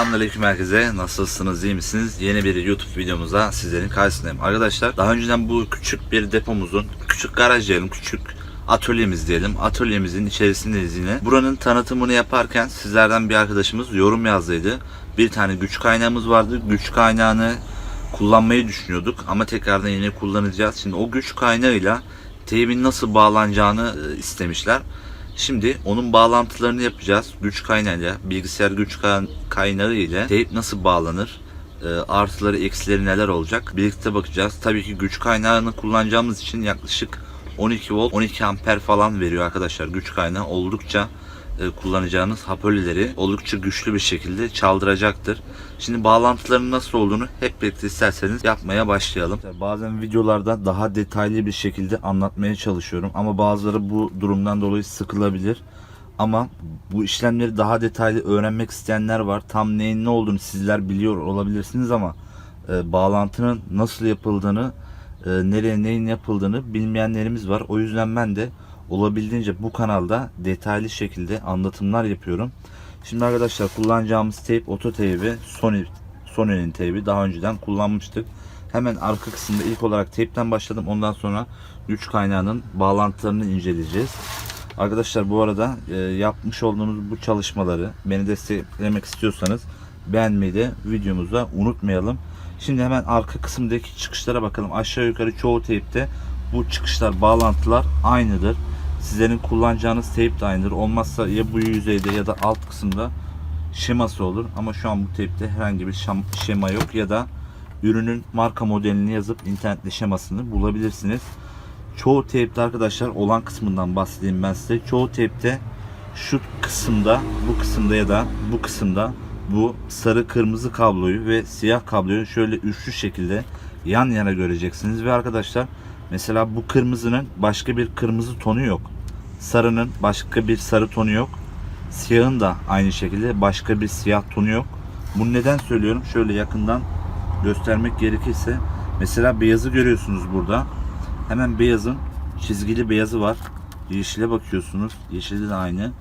Selamünaleyküm herkese. Nasılsınız, iyi misiniz? Yeni bir YouTube videomuza sizlerin karşısındayım. Arkadaşlar daha önceden bu küçük bir depomuzun, küçük garaj diyelim, küçük atölyemiz diyelim. Atölyemizin içerisindeyiz yine. Buranın tanıtımını yaparken sizlerden bir arkadaşımız yorum yazdıydı. Bir tane güç kaynağımız vardı. Güç kaynağını kullanmayı düşünüyorduk ama tekrardan yine kullanacağız. Şimdi o güç kaynağıyla teybin nasıl bağlanacağını e, istemişler. Şimdi onun bağlantılarını yapacağız. Güç kaynağıyla, bilgisayar güç ka- kaynağı ile teyp nasıl bağlanır? E, artıları, eksileri neler olacak? Birlikte bakacağız. Tabii ki güç kaynağını kullanacağımız için yaklaşık 12 volt, 12 amper falan veriyor arkadaşlar. Güç kaynağı oldukça kullanacağınız hoparlörleri oldukça güçlü bir şekilde çaldıracaktır. Şimdi bağlantıların nasıl olduğunu hep birlikte isterseniz yapmaya başlayalım. Bazen videolarda daha detaylı bir şekilde anlatmaya çalışıyorum ama bazıları bu durumdan dolayı sıkılabilir. Ama bu işlemleri daha detaylı öğrenmek isteyenler var. Tam neyin ne olduğunu sizler biliyor olabilirsiniz ama e, bağlantının nasıl yapıldığını, e, nereye neyin yapıldığını bilmeyenlerimiz var. O yüzden ben de olabildiğince bu kanalda detaylı şekilde anlatımlar yapıyorum. Şimdi arkadaşlar kullanacağımız teyp oto teybi Sony Sony'nin teybi daha önceden kullanmıştık. Hemen arka kısımda ilk olarak teypten başladım. Ondan sonra güç kaynağının bağlantılarını inceleyeceğiz. Arkadaşlar bu arada e, yapmış olduğumuz bu çalışmaları beni desteklemek istiyorsanız beğenmeyi de videomuza unutmayalım. Şimdi hemen arka kısımdaki çıkışlara bakalım. Aşağı yukarı çoğu teypte bu çıkışlar, bağlantılar aynıdır. Sizlerin kullanacağınız teyp de aynıdır. Olmazsa ya bu yüzeyde ya da alt kısımda şeması olur. Ama şu an bu teypte herhangi bir şema yok ya da ürünün marka modelini yazıp internette şemasını bulabilirsiniz. Çoğu teypte arkadaşlar olan kısmından bahsedeyim ben size. Çoğu teypte şu kısımda, bu kısımda ya da bu kısımda bu sarı kırmızı kabloyu ve siyah kabloyu şöyle üçlü şekilde yan yana göreceksiniz ve arkadaşlar mesela bu kırmızının başka bir kırmızı tonu yok. Sarının başka bir sarı tonu yok. Siyahın da aynı şekilde başka bir siyah tonu yok. Bunu neden söylüyorum? Şöyle yakından göstermek gerekirse mesela beyazı görüyorsunuz burada. Hemen beyazın çizgili beyazı var. Yeşile bakıyorsunuz. Yeşili de aynı.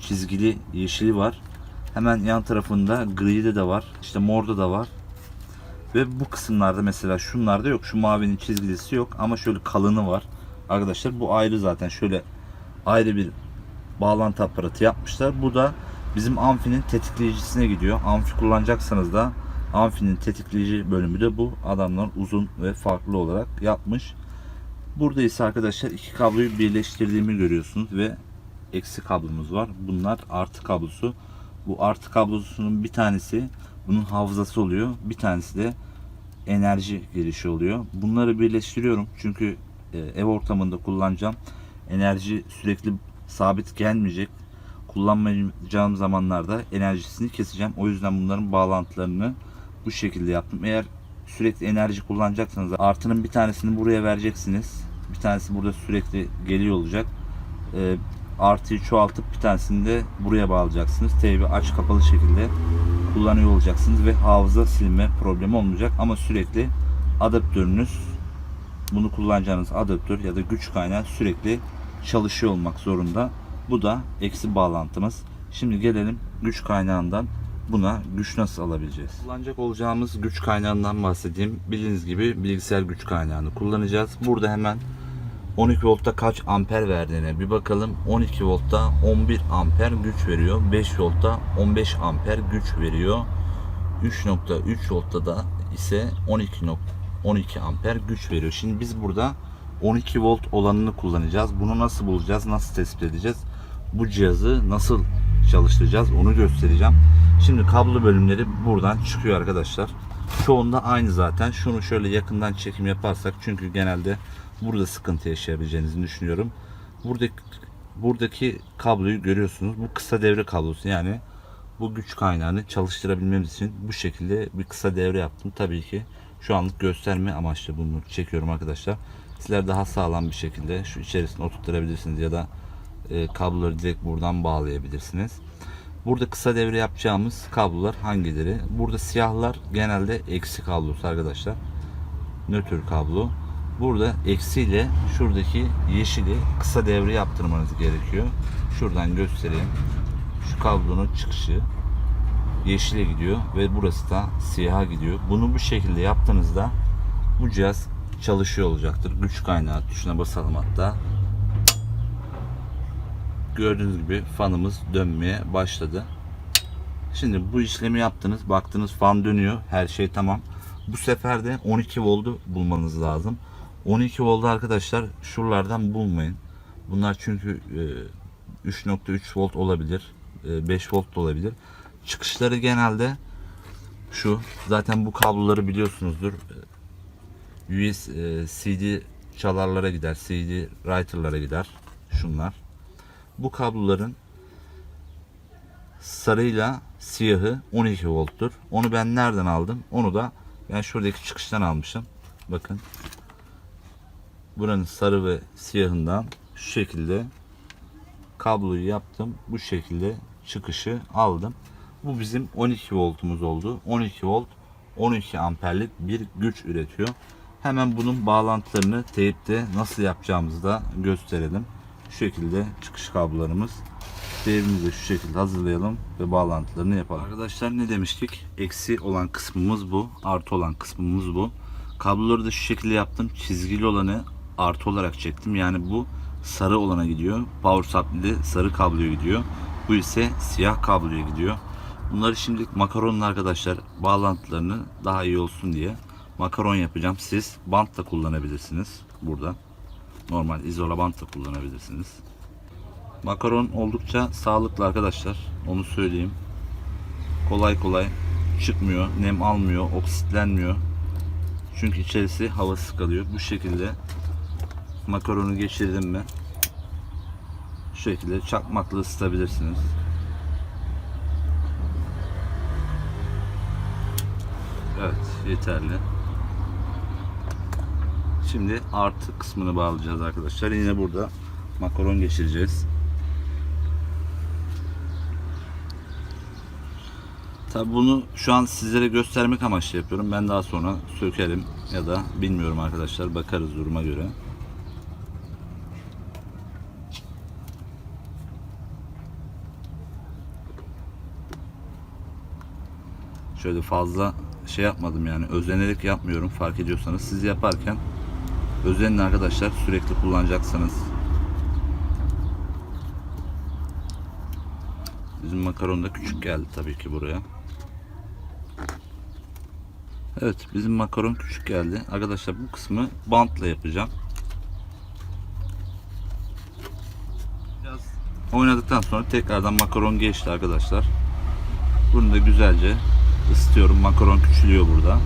Çizgili yeşili var. Hemen yan tarafında gride de var. İşte morda da var. Ve bu kısımlarda mesela şunlarda yok. Şu mavinin çizgilisi yok ama şöyle kalını var. Arkadaşlar bu ayrı zaten. Şöyle ayrı bir bağlantı aparatı yapmışlar. Bu da bizim amfinin tetikleyicisine gidiyor. Amfi kullanacaksanız da amfinin tetikleyici bölümü de bu. Adamlar uzun ve farklı olarak yapmış. Burada ise arkadaşlar iki kabloyu birleştirdiğimi görüyorsunuz ve eksi kablomuz var. Bunlar artı kablosu. Bu artı kablosunun bir tanesi bunun hafızası oluyor. Bir tanesi de enerji girişi oluyor. Bunları birleştiriyorum çünkü e, ev ortamında kullanacağım. Enerji sürekli sabit gelmeyecek. Kullanmayacağım zamanlarda enerjisini keseceğim. O yüzden bunların bağlantılarını bu şekilde yaptım. Eğer sürekli enerji kullanacaksanız artının bir tanesini buraya vereceksiniz. Bir tanesi burada sürekli geliyor olacak. Ee, artıyı çoğaltıp bir tanesini de buraya bağlayacaksınız. Teybi aç kapalı şekilde kullanıyor olacaksınız ve hafıza silme problemi olmayacak ama sürekli adaptörünüz bunu kullanacağınız adaptör ya da güç kaynağı sürekli çalışıyor olmak zorunda. Bu da eksi bağlantımız. Şimdi gelelim güç kaynağından buna güç nasıl alabileceğiz? Kullanacak olacağımız güç kaynağından bahsedeyim. Bildiğiniz gibi bilgisayar güç kaynağını kullanacağız. Burada hemen 12 voltta kaç amper verdiğine bir bakalım. 12 voltta 11 amper güç veriyor. 5 voltta 15 amper güç veriyor. 3.3 voltta da ise 12 nok- 12 amper güç veriyor. Şimdi biz burada 12 volt olanını kullanacağız. Bunu nasıl bulacağız? Nasıl tespit edeceğiz? Bu cihazı nasıl çalıştıracağız? Onu göstereceğim. Şimdi kablo bölümleri buradan çıkıyor arkadaşlar. Çoğunda aynı zaten. Şunu şöyle yakından çekim yaparsak çünkü genelde burada sıkıntı yaşayabileceğinizi düşünüyorum. Buradaki buradaki kabloyu görüyorsunuz. Bu kısa devre kablosu yani bu güç kaynağını çalıştırabilmemiz için bu şekilde bir kısa devre yaptım. Tabii ki şu anlık gösterme amaçlı bunu çekiyorum arkadaşlar. Sizler daha sağlam bir şekilde şu içerisine oturtturabilirsiniz ya da e, kabloları direkt buradan bağlayabilirsiniz. Burada kısa devre yapacağımız kablolar hangileri? Burada siyahlar genelde eksi kablosu arkadaşlar. Nötr kablo. Burada eksi ile şuradaki yeşili kısa devre yaptırmanız gerekiyor. Şuradan göstereyim. Şu kablonun çıkışı. yeşile gidiyor ve burası da siyaha gidiyor. Bunu bu şekilde yaptığınızda bu cihaz çalışıyor olacaktır. Güç kaynağı tuşuna basalım hatta. Gördüğünüz gibi fanımız dönmeye başladı. Şimdi bu işlemi yaptınız. Baktınız fan dönüyor. Her şey tamam. Bu sefer de 12 voltu bulmanız lazım. 12 voltu arkadaşlar şuralardan bulmayın. Bunlar çünkü e, 3.3 volt olabilir. e, 5 volt da olabilir. Çıkışları genelde şu. Zaten bu kabloları biliyorsunuzdur. E, US e, CD çalarlara gider. CD writer'lara gider. Şunlar. Bu kabloların sarıyla siyahı 12 volttur. Onu ben nereden aldım? Onu da ben şuradaki çıkıştan almışım. Bakın. Buranın sarı ve siyahından şu şekilde kabloyu yaptım. Bu şekilde çıkışı aldım. Bu bizim 12 voltumuz oldu. 12 volt 12 amperlik bir güç üretiyor. Hemen bunun bağlantılarını teyipte nasıl yapacağımızı da gösterelim. Şu şekilde çıkış kablolarımız. Teyibimizi de şu şekilde hazırlayalım ve bağlantılarını yapalım. Arkadaşlar ne demiştik? Eksi olan kısmımız bu. Artı olan kısmımız bu. Kabloları da şu şekilde yaptım. Çizgili olanı artı olarak çektim. Yani bu sarı olana gidiyor. Power supply'de sarı kabloya gidiyor. Bu ise siyah kabloya gidiyor. Bunları şimdilik makaronla arkadaşlar bağlantılarını daha iyi olsun diye makaron yapacağım. Siz bant da kullanabilirsiniz burada. Normal izola bant da kullanabilirsiniz. Makaron oldukça sağlıklı arkadaşlar. Onu söyleyeyim. Kolay kolay çıkmıyor, nem almıyor, oksitlenmiyor. Çünkü içerisi havasız kalıyor. Bu şekilde makaronu geçirdim mi şu şekilde çakmakla ısıtabilirsiniz. Evet yeterli. Şimdi artı kısmını bağlayacağız arkadaşlar. Yine burada makaron geçireceğiz. Tabi bunu şu an sizlere göstermek amaçlı yapıyorum. Ben daha sonra sökerim ya da bilmiyorum arkadaşlar. Bakarız duruma göre. Şöyle fazla şey yapmadım yani özenerek yapmıyorum fark ediyorsanız. Siz yaparken özenin arkadaşlar sürekli kullanacaksınız. Bizim makaron da küçük geldi tabii ki buraya. Evet bizim makaron küçük geldi. Arkadaşlar bu kısmı bantla yapacağım. Biraz oynadıktan sonra tekrardan makaron geçti arkadaşlar. Bunu da güzelce ısıtıyorum. Makaron küçülüyor burada.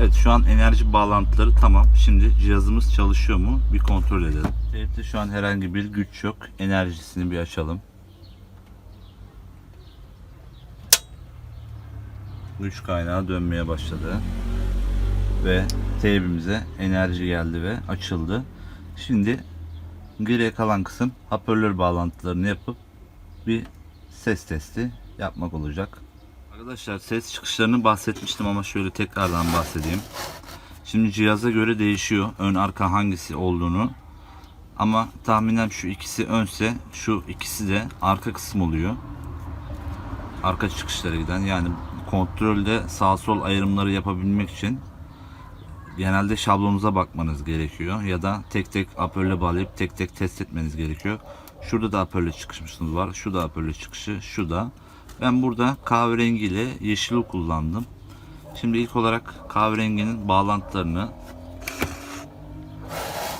Evet şu an enerji bağlantıları tamam. Şimdi cihazımız çalışıyor mu? Bir kontrol edelim. Teypte şu an herhangi bir güç yok. Enerjisini bir açalım. Güç kaynağı dönmeye başladı. Ve teybimize enerji geldi ve açıldı. Şimdi geriye kalan kısım hoparlör bağlantılarını yapıp bir ses testi yapmak olacak. Arkadaşlar ses çıkışlarını bahsetmiştim ama şöyle tekrardan bahsedeyim. Şimdi cihaza göre değişiyor ön arka hangisi olduğunu. Ama tahminen şu ikisi önse şu ikisi de arka kısım oluyor. Arka çıkışlara giden yani kontrolde sağ sol ayrımları yapabilmek için genelde şablonuza bakmanız gerekiyor ya da tek tek apörle bağlayıp tek tek test etmeniz gerekiyor. Şurada da apörle çıkışımız var. Şu da apörle çıkışı, şu da. Ben burada kahverengi ile yeşili kullandım. Şimdi ilk olarak kahverenginin bağlantılarını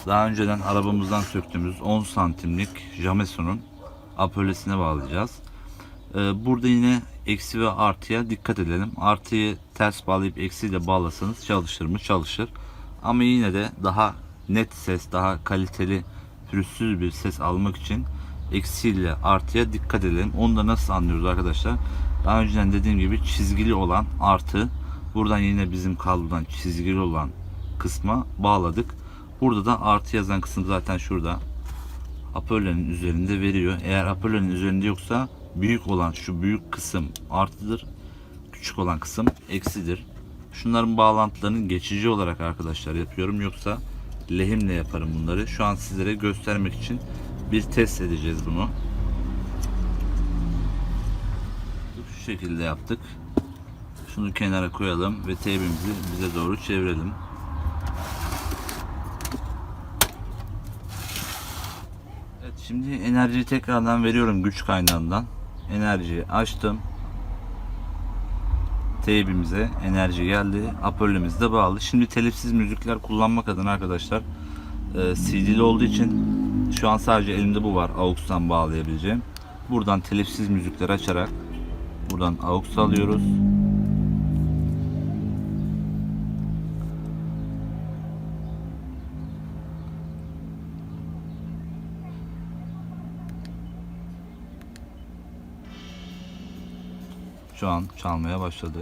daha önceden arabamızdan söktüğümüz 10 santimlik Jameson'un apölesine bağlayacağız. Ee, burada yine eksi ve artıya dikkat edelim. Artıyı ters bağlayıp eksiyle bağlasanız çalışır mı? Çalışır. Ama yine de daha net ses, daha kaliteli, pürüzsüz bir ses almak için eksiyle artıya dikkat edelim. Onu da nasıl anlıyoruz arkadaşlar? Daha önceden dediğim gibi çizgili olan artı buradan yine bizim kablodan çizgili olan kısma bağladık. Burada da artı yazan kısım zaten şurada. Apollo'nun üzerinde veriyor. Eğer Apollo'nun üzerinde yoksa büyük olan şu büyük kısım artıdır. Küçük olan kısım eksidir. Şunların bağlantılarını geçici olarak arkadaşlar yapıyorum. Yoksa lehimle yaparım bunları. Şu an sizlere göstermek için bir test edeceğiz bunu. Şu şekilde yaptık. Şunu kenara koyalım ve teybimizi bize doğru çevirelim. Evet şimdi enerjiyi tekrardan veriyorum güç kaynağından. Enerjiyi açtım. Teybimize enerji geldi. Apörlemiz de bağlı. Şimdi telifsiz müzikler kullanmak adına arkadaşlar e, CD'li olduğu için şu an sadece elimde bu var. AUX'tan bağlayabileceğim. Buradan telifsiz müzikler açarak buradan AUX alıyoruz. Şu an çalmaya başladı.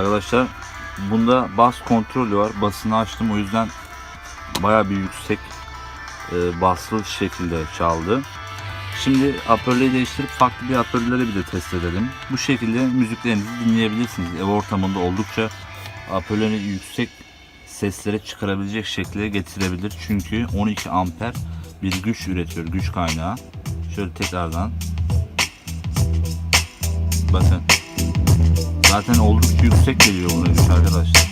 Arkadaşlar bunda bas kontrolü var. Basını açtım o yüzden baya bir yüksek e, baslı şekilde çaldı. Şimdi apörleyi değiştirip farklı bir apörleri bir de test edelim. Bu şekilde müziklerinizi dinleyebilirsiniz. Ev ortamında oldukça apörleri yüksek seslere çıkarabilecek şekilde getirebilir. Çünkü 12 amper bir güç üretiyor, güç kaynağı. Şöyle tekrardan. Bakın. Zaten oldukça yüksek geliyor buna güç arkadaşlar.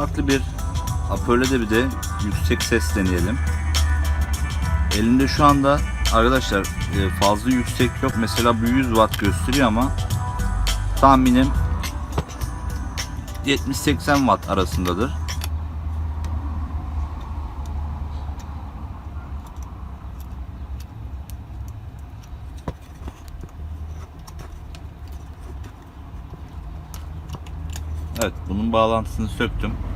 Farklı bir apörle de bir de yüksek ses deneyelim. Elimde şu anda arkadaşlar e, fazla yüksek yok. Mesela bu 100 watt gösteriyor ama tahminim 70-80 watt arasındadır. Evet bunun bağlantısını söktüm.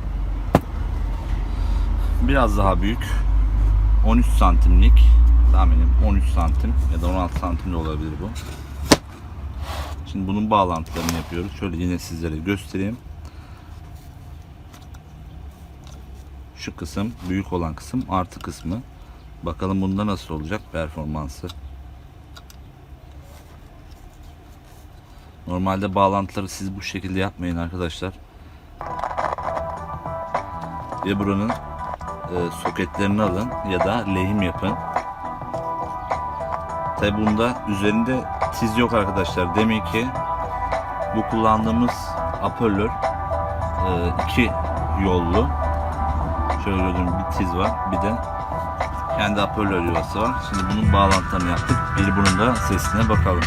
Biraz daha büyük. 13 santimlik tahminim 13 santim ya da 16 santim de olabilir bu. Şimdi bunun bağlantılarını yapıyoruz. Şöyle yine sizlere göstereyim. Şu kısım büyük olan kısım artı kısmı. Bakalım bunda nasıl olacak performansı. Normalde bağlantıları siz bu şekilde yapmayın arkadaşlar. Ve buranın e, soketlerini alın ya da lehim yapın. Tabi bunda üzerinde tiz yok arkadaşlar. Demek ki bu kullandığımız apörlör e, iki yollu. Şöyle gördüğünüz bir tiz var. Bir de Kendi hoparlör yuvası var. Şimdi bunun bağlantılarını yaptık. Bir bunun da sesine bakalım.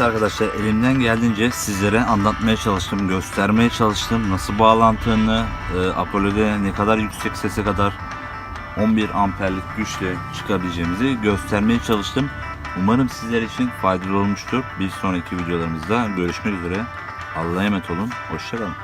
Arkadaşlar elimden geldiğince sizlere anlatmaya çalıştım, göstermeye çalıştım. Nasıl bağlantığını, e, Apollo'da ne kadar yüksek sese kadar 11 amperlik güçle çıkabileceğimizi göstermeye çalıştım. Umarım sizler için faydalı olmuştur. Bir sonraki videolarımızda görüşmek üzere. Allah'a emanet olun. Hoşçakalın.